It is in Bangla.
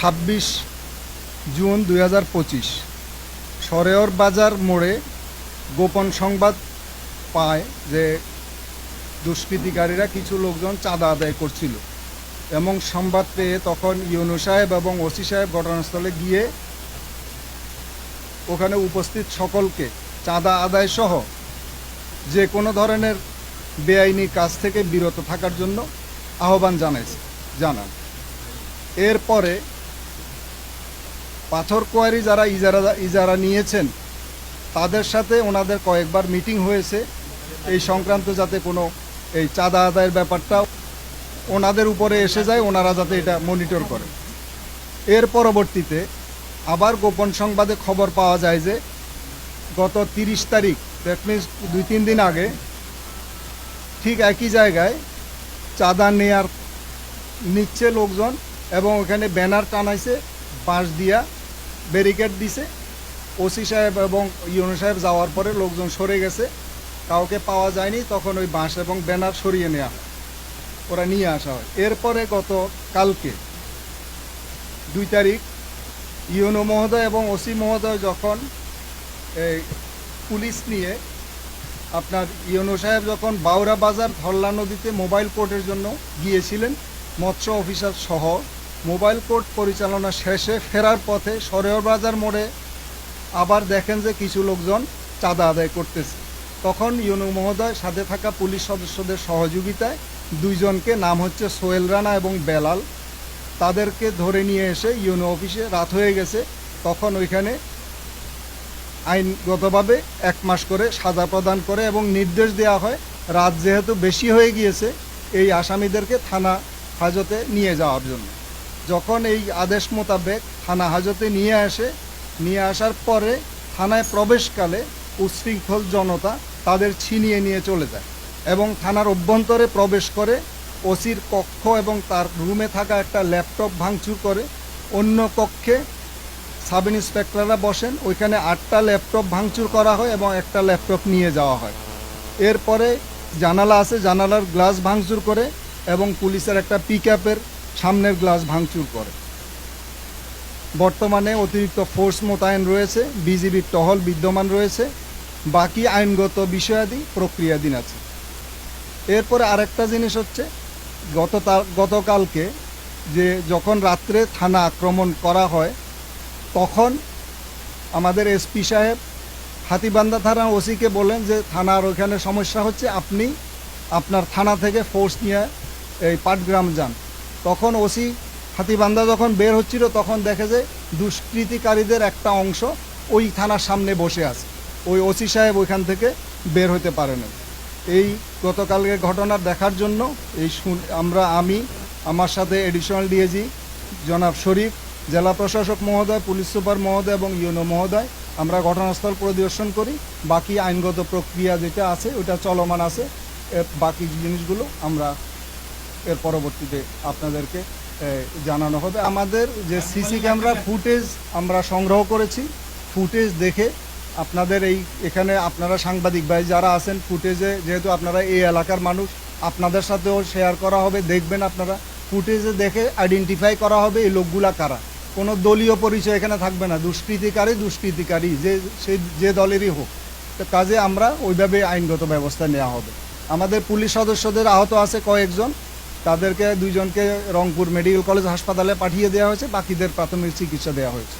ছাব্বিশ জুন দুই হাজার পঁচিশ সরেয়র বাজার মোড়ে গোপন সংবাদ পায় যে দুষ্কৃতিকারীরা কিছু লোকজন চাঁদা আদায় করছিল এবং সংবাদ পেয়ে তখন ইউনু সাহেব এবং ওসি সাহেব ঘটনাস্থলে গিয়ে ওখানে উপস্থিত সকলকে চাঁদা আদায় সহ যে কোনো ধরনের বেআইনি কাজ থেকে বিরত থাকার জন্য আহ্বান জানাইছে, জানান। এরপরে পাথর কোয়ারি যারা ইজারা ইজারা নিয়েছেন, তাদের সাথে ওনাদের কয়েকবার মিটিং হয়েছে। এই সংক্রান্ত যাতে কোনো এই চাঁদা আদায়ের ব্যাপারটা ওনাদের উপরে এসে যায়, ওনারা যাতে এটা মনিটর করে। এর পরবর্তীতে আবার গোপন সংবাদে খবর পাওয়া যায় যে, গত তিরিশ তারিখ দ্যাট মিনস দুই তিন দিন আগে, ঠিক একই জায়গায় চাঁদা নেয়ার নিচ্ছে লোকজন এবং ওখানে ব্যানার টানাইছে, বাঁশ দিয়া ব্যারিকেড দিছে। ওসি সাহেব এবং ইউনো সাহেব যাওয়ার পরে লোকজন সরে গেছে। কাউকে পাওয়া যায়নি, তখন ওই বাঁশ এবং ব্যানার সরিয়ে নেওয়া হয়। ওরা নিয়ে আসা হয়। এরপরে গত কালকে দুই তারিখ, ইউনো মহোদয় এবং ওসি মহোদয় যখন এই পুলিশ নিয়ে আপনার ইউনো সাহেব যখন বাউরা বাজার ধল্লা নদীতে মোবাইল কোর্টের জন্য গিয়েছিলেন, মৎস্য অফিসার সহ মোবাইল কোর্ট পরিচালনা শেষে ফেরার পথে বাজার মোড়ে আবার দেখেন যে কিছু লোকজন চাঁদা আদায় করতেছে। তখন ইউনু মহোদয় সাথে থাকা পুলিশ সদস্যদের সহযোগিতায় দুইজনকে, নাম হচ্ছে সোহেল রানা এবং বেলাল, তাদেরকে ধরে নিয়ে এসে ইউনো অফিসে রাত হয়ে গেছে। তখন ওইখানে আইনগতভাবে এক মাস করে সাজা প্রদান করে এবং নির্দেশ দেওয়া হয়, রাত যেহেতু বেশি হয়ে গিয়েছে, এই আসামিদেরকে থানা হাজতে নিয়ে যাওয়ার জন্য। যখন এই আদেশ মোতাবেক থানা হাজতে নিয়ে আসে, নিয়ে আসার পরে থানায় প্রবেশকালে উচ্ছৃঙ্খল জনতা তাদের ছিনিয়ে নিয়ে চলে যায় এবং থানার অভ্যন্তরে প্রবেশ করে ওসির কক্ষ এবং তার রুমে থাকা একটা ল্যাপটপ ভাঙচুর করে অন্য কক্ষে সাব ইন্সপেক্টররা বসেন। ওইখানে আটটা ল্যাপটপ ভাঙচুর করা হয় এবং একটা ল্যাপটপ নিয়ে যাওয়া হয়। এরপরে জানালা আছে, জানালার গ্লাস ভাঙচুর করে এবং পুলিশের একটা পিক সামনের গ্লাস ভাঙচুর করে। বর্তমানে অতিরিক্ত ফোর্স মোতায়েন রয়েছে বিজিবির টহল বিদ্যমান রয়েছে, বাকি আইনগত বিষয়াদি প্রক্রিয়াধীন আছে। এরপরে আরেকটা জিনিস হচ্ছে, গত গতকালকে যে যখন রাত্রে থানা আক্রমণ করা হয়, তখন আমাদের এসপি সাহেব হাতিবান্ধা থানা ওসিকে বলেন যে, থানার ওখানে সমস্যা হচ্ছে, আপনি আপনার থানা থেকে ফোর্স নিয়ে এই পাটগ্রাম যান। তখন ওসি হাতিবান্ধা যখন বের হচ্ছিল, তখন দেখে যে দুষ্কৃতিকারীদের একটা অংশ ওই থানার সামনে বসে আছে। ওই ওসি সাহেব ওইখান থেকে বের হতে পারে না এই গতকালকে ঘটনা দেখার জন্য এই আমরা, আমি, আমার সাথে এডিশনাল ডিএজি জনাব শরীফ, জেলা প্রশাসক মহোদয়, পুলিশ সুপার মহোদয় এবং ইউনো মহোদয়, আমরা ঘটনাস্থল পরিদর্শন করি। বাকি আইনগত প্রক্রিয়া যেটা আছে, ওটা চলমান আছে। বাকি জিনিসগুলো আমরা এর পরবর্তীতে আপনাদেরকে জানানো হবে। আমাদের যে সিসি ক্যামেরা ফুটেজ আমরা সংগ্রহ করেছি, ফুটেজ দেখে আপনাদের এই এখানে আপনারা সাংবাদিক ভাই যারা আছেন, ফুটেজে যেহেতু আপনারা এই এলাকার মানুষ, আপনাদের সাথেও শেয়ার করা হবে, দেখবেন আপনারা। ফুটেজে দেখে আইডেন্টিফাই করা হবে এই লোকগুলা কারা। কোনো দলীয় পরিচয় এখানে থাকবে না, দুষ্কৃতিকারী দুষ্কৃতিকারী, যে, সে, যে দলেরই হোক। তো কাজে আমরা ওইভাবে আইনগত ব্যবস্থা নেওয়া হবে। আমাদের পুলিশ সদস্যদের আহত আছে কয়েকজন। তাদেরকে দুইজনকে রংপুর মেডিকেল কলেজ হাসপাতালে পাঠিয়ে দেওয়া হয়েছে বাকিদের প্রাথমিক চিকিৎসা দেওয়া হয়েছে।